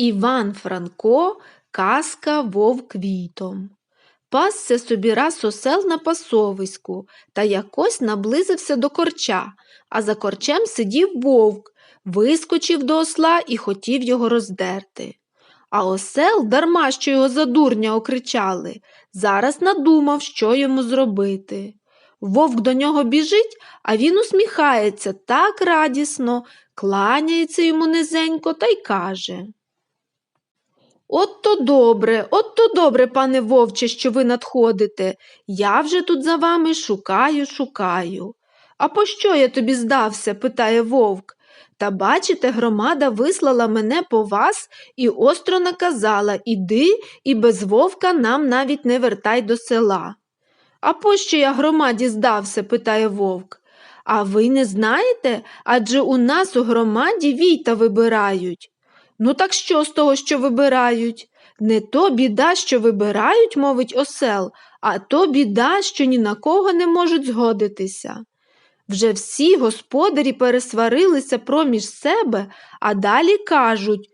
Іван Франко, казка вовк війтом. Пасся собі раз осел на пасовиську та якось наблизився до корча, а за корчем сидів вовк, вискочив до осла і хотів його роздерти. А осел, дарма що його за дурня окричали, зараз надумав, що йому зробити. Вовк до нього біжить, а він усміхається так радісно, кланяється йому низенько та й каже. От то добре, от то добре, пане вовче, що ви надходите. Я вже тут за вами шукаю, шукаю. А пощо я тобі здався? питає вовк. Та бачите, громада вислала мене по вас і остро наказала іди і без вовка нам навіть не вертай до села. А пощо я громаді здався? питає вовк. А ви не знаєте? Адже у нас у громаді війта вибирають. Ну так що з того, що вибирають? Не то біда, що вибирають, мовить осел, а то біда, що ні на кого не можуть згодитися. Вже всі господарі пересварилися проміж себе, а далі кажуть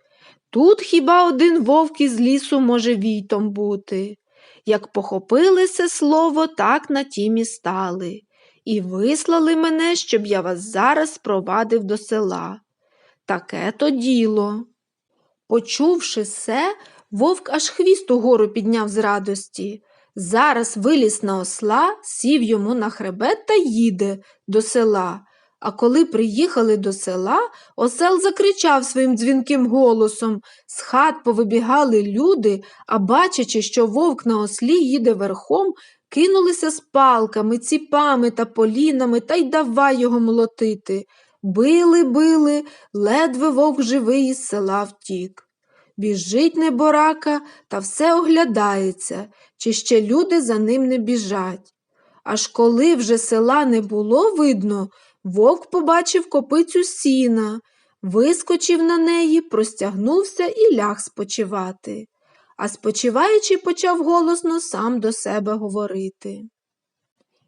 тут хіба один вовк із лісу може війтом бути. Як похопилися слово, так на тім і стали, і вислали мене, щоб я вас зараз спровадив до села. Таке то діло. Почувши се, вовк аж хвіст угору підняв з радості. Зараз виліз на осла, сів йому на хребет та їде до села. А коли приїхали до села, осел закричав своїм дзвінким голосом. З хат повибігали люди, а бачачи, що вовк на ослі їде верхом, кинулися з палками, ціпами та полінами та й давай його молотити. Били, били, ледве вовк живий із села втік. Біжить неборака та все оглядається, чи ще люди за ним не біжать. Аж коли вже села не було видно, вовк побачив копицю сіна, вискочив на неї, простягнувся і ляг спочивати. А спочиваючи, почав голосно сам до себе говорити.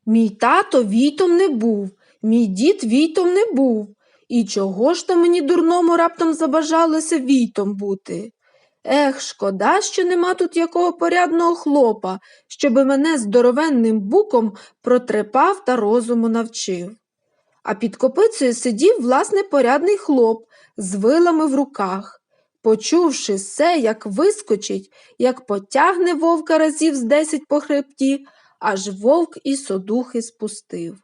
Мій тато війтом не був, мій дід війтом не був. І чого ж то мені дурному раптом забажалося війтом бути? Ех, шкода, що нема тут якого порядного хлопа, щоби мене здоровенним буком протрепав та розуму навчив. А під копицею сидів, власне, порядний хлоп з вилами в руках. Почувши все, як вискочить, як потягне вовка разів з десять по хребті, аж вовк і содухи спустив.